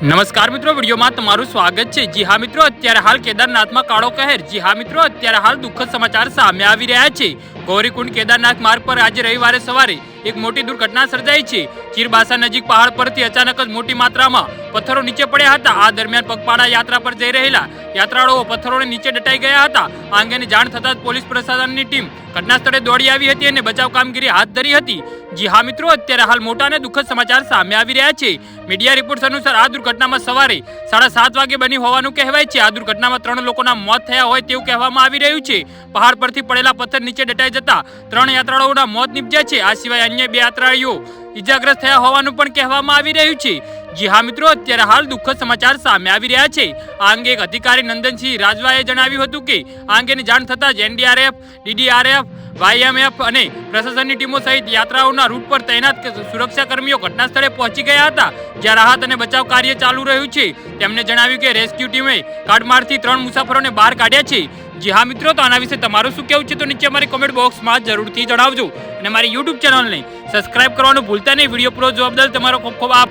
નમસ્કાર મિત્રો, વિડીયોમાં તમારું સ્વાગત છે. જી હા મિત્રો, અત્યારે હાલ કેદારનાથમાં કાળો કહેર. જી હા મિત્રો, અત્યારે હાલ દુઃખદ સમાચાર સામે આવી રહ્યા છે. ગૌરીકુંડ કેદારનાથ માર્ગ પર આજે રવિવારે સવારે એક મોટી દુર્ઘટના સર્જાઈ છે. ચીરબાસા નજીક પહાડ પરથી અચાનક જ મોટી માત્રામાં પથ્થરો નીચે પડ્યા હતા. આ દરમિયાન પગપાળા યાત્રા પર જઈ રહેલા યાત્રાળુઓ પથ્થરોને નીચે દટાઈ ગયા હતા. આ અંગેની જાણ થતાં જ પોલીસ પ્રશાસનની ટીમ ઘટના સ્થળે દોડી આવી હતી અને બચાવ કામગીરી હાથ ધરી હતી. જી હા મિત્રો, અત્યારે હાલ મોટા અને દુઃખદ સમાચાર સામે આવી રહ્યા છે. મીડિયા રિપોર્ટ્સ અનુસાર આ દુર્ઘટનામાં સવારે સાડા સાત વાગે બની હોવાનું કહેવાય છે. આ દુર્ઘટનામાં ત્રણ લોકોના મોત થયા હોય તેવું કહેવામાં આવી રહ્યું છે. પહાડ પરથી પડેલા પથ્થર નીચે દટાઈ જતા ત્રણ યાત્રાળુઓના મોત નીપજ્યા છે. આ સિવાય અન્ય બે યાત્રાળીઓ ઈજાગ્રસ્ત થયા હોવાનું પણ કહેવામાં આવી રહ્યું છે. જી હા મિત્રો, અત્યારે હાલ દુઃખદ સમાચાર સામે આવી રહ્યા છે. આ અંગે એક અધિકારી નંદનસિંહ રાજવાએ જણાવ્યું હતું કે, આ અંગેની જાણ થતાં જ એનડીઆરએફ, ડીડીઆરએફ, વાયએમએફ અને પ્રશાસનની ટીમો સહિત યાત્રાઓના રૂટ પર તૈનાત સુરક્ષા કર્મીઓ ઘટના સ્થળે પહોંચી ગયા હતા, જ્યાં રાહત અને બચાવ કાર્ય ચાલુ રહ્યું છે. તેમણે જણાવ્યું કે, રેસ્ક્યુ ટીમે કાટમાળથી ત્રણ મુસાફરોને બહાર કાઢ્યા છે. જી હા મિત્રો, તો આના વિશે તમારું શું કહેવું છે? તો નીચે અમારી કોમેન્ટ બોક્સમાં જરૂરથી જણાવજો. અને મારી યુટ્યુબ ચેનલને સબસ્ક્રાઇબ કરવાનું ભૂલતા નહીં. વીડિયો પૂરો જોવા બદલ તમારો ખૂબ ખૂબ આભાર.